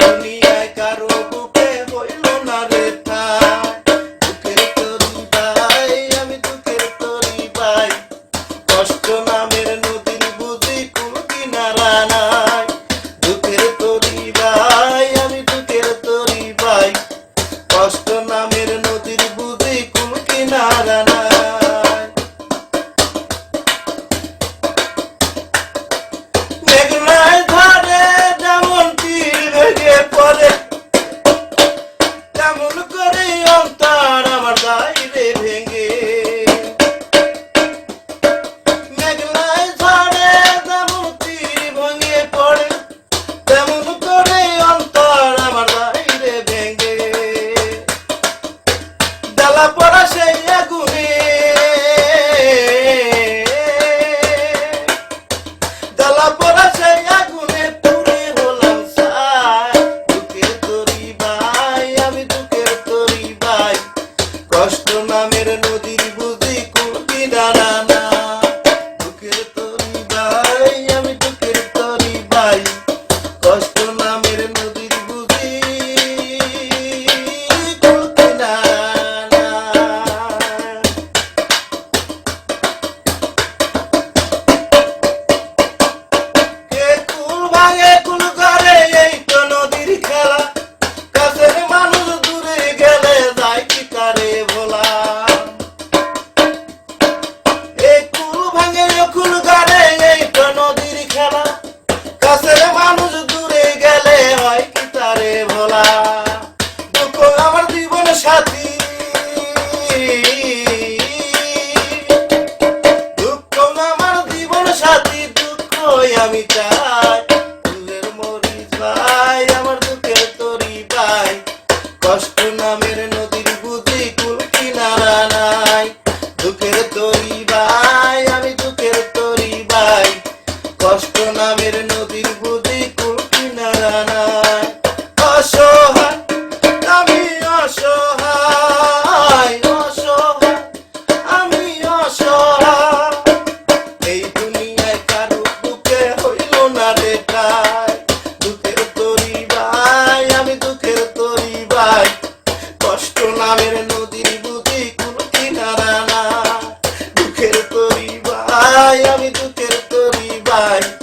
দুনিয়ায় কারও বুকে হইল না রে তা দুঃখের তরি ভাই আমি আমি চাই ফুলের মরিচ ভাই আমার বুকের তরি ভাই কষ্ট নামের নদী Ai.